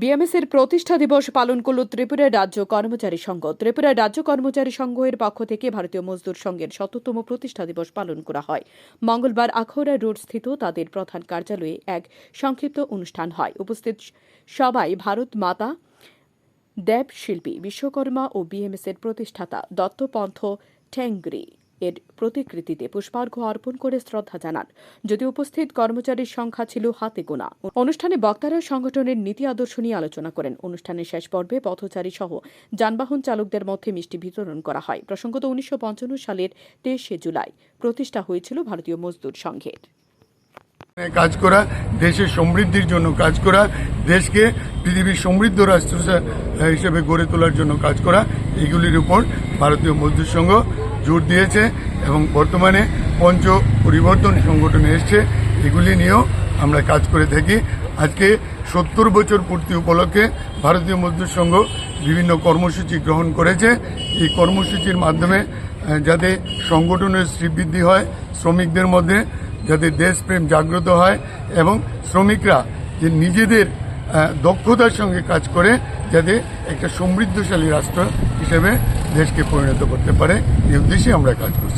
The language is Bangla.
বিএমএসের প্রতিষ্ঠা দিবস পালন করল ত্রিপুরা রাজ্য কর্মচারী সংঘ। ত্রিপুরা রাজ্য কর্মচারী সংঘের পক্ষ থেকে ভারতীয় মজদুর সংঘের শততম প্রতিষ্ঠা দিবস পালন করা হয়। মঙ্গলবার আখৌরা রোড স্থিত তাদের প্রধান কার্যালয়ে এক সংক্ষিপ্ত অনুষ্ঠান হয়। উপস্থিত সবাই ভারত মাতা দেব শিল্পী, বিশ্বকর্মা ও বিএমএসের প্রতিষ্ঠাতা দত্তপন্থ ঠ্যাংরি এর প্রতিকৃতিতে পুষ্পার্ঘ্য অর্পণ করে শ্রদ্ধা জানান। যদি উপস্থিত কর্মচারীর সংখ্যা ছিল হাতে গোনা। অনুষ্ঠানে বক্তারা সংগঠনের নীতি আদর্শ নিয়ে আলোচনা করেন। অনুষ্ঠানের শেষ পর্বে পথচারী সহ যানবাহন চালকদের মধ্যে মিষ্টি বিতরণ করা হয়। প্রসঙ্গত উনিশশো পঞ্চান্ন সালের তেইশে জুলাই প্রতিষ্ঠা হয়েছিল ভারতীয় মজদুর সংঘের। কাজ করা, দেশের সমৃদ্ধির জন্য কাজ করা, দেশকে পৃথিবীর সমৃদ্ধ রাষ্ট্র হিসেবে গড়ে তোলার জন্য কাজ করা, এগুলির উপর ভারতীয় মজদুর সংঘ জোর দিয়েছে এবং বর্তমানে পঞ্চ পরিবর্তন সংগঠনে এসছে। এগুলি নিয়েও আমরা কাজ করে থাকি। আজকে সত্তর বছর পূর্তি উপলক্ষে ভারতীয় মজদুর সংঘ বিভিন্ন কর্মসূচি গ্রহণ করেছে। এই কর্মসূচির মাধ্যমে যাতে সংগঠনের শ্রীবৃদ্ধি হয়, শ্রমিকদের মধ্যে যাতে দেশপ্রেম জাগ্রত হয় এবং শ্রমিকরা যে নিজেদের দক্ষতার সঙ্গে কাজ করে যাতে একটা সমৃদ্ধশালী রাষ্ট্র হিসেবে দেশকে পরিণত করতে পারে, এই উদ্দেশ্যে আমরা কাজ করছি।